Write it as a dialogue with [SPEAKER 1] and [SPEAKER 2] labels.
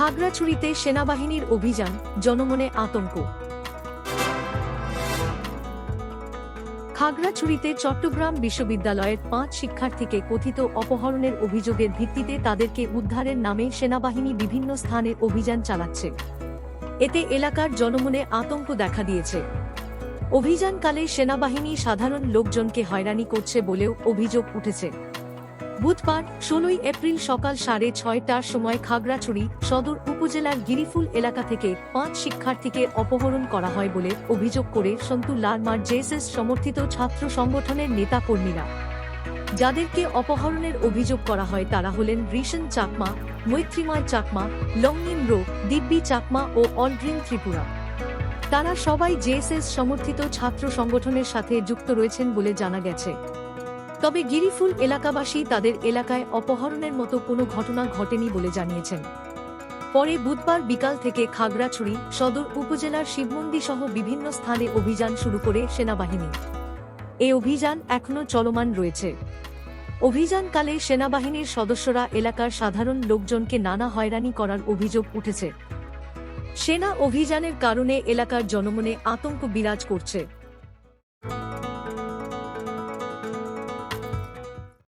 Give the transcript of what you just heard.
[SPEAKER 1] খাগড়াছড়িতে সেনাবাহিনীর অভিযান, জনমনে আতঙ্ক। খাগড়াছড়িতে চট্টগ্রাম বিশ্ববিদ্যালয়ের পাঁচ শিক্ষার্থীকে কথিত অপহরণের অভিযোগের ভিত্তিতে তাদেরকে উদ্ধারের নামে সেনাবাহিনী বিভিন্ন স্থানে অভিযান চালাচ্ছে। এতে এলাকার জনমনে আতঙ্ক দেখা দিয়েছে। অভিযানকালে সেনাবাহিনী সাধারণ লোকজনকে হয়রানি করছে বলেও অভিযোগ উঠেছে। বুধবার, ষোলোই এপ্রিল সকাল সাড়ে ছয়টার সময় খাগড়াছড়ি সদর উপজেলার গিরিফুল এলাকা থেকে পাঁচ শিক্ষার্থীকে অপহরণ করা হয় বলে অভিযোগ করে সন্তু লারমার জেএসএস সমর্থিত ছাত্র সংগঠনের নেতা কর্মীরা যাদেরকে অপহরণের অভিযোগ করা হয় তারা হলেন রিশন চাকমা, মৈত্রীময় চাকমা লংনিন রো, দিব্যি চাকমা ও অলড্রিন ত্রিপুরা। তারা সবাই জেএসএস সমর্থিত ছাত্র সংগঠনের সাথে যুক্ত রয়েছেন বলে জানা গেছে। তবে গিরিফুল এলাকাবাসী তাদের এলাকায় অপহরণের মতো কোনো ঘটনা ঘটেনি বলে জানিয়েছেন। পরে বুধবার বিকাল থেকে খাগড়াছড়ি সদর উপজেলার শিবমন্দি সহ বিভিন্ন স্থানে অভিযান শুরু করে সেনাবাহিনী। এ অভিযান এখনও চলমান রয়েছে। অভিযানকালে সেনাবাহিনীর সদস্যরা এলাকার সাধারণ লোকজনকে নানা হয়রানি করার অভিযোগ উঠেছে। সেনা অভিযানের কারণে এলাকার জনমনে আতঙ্ক বিরাজ করছে।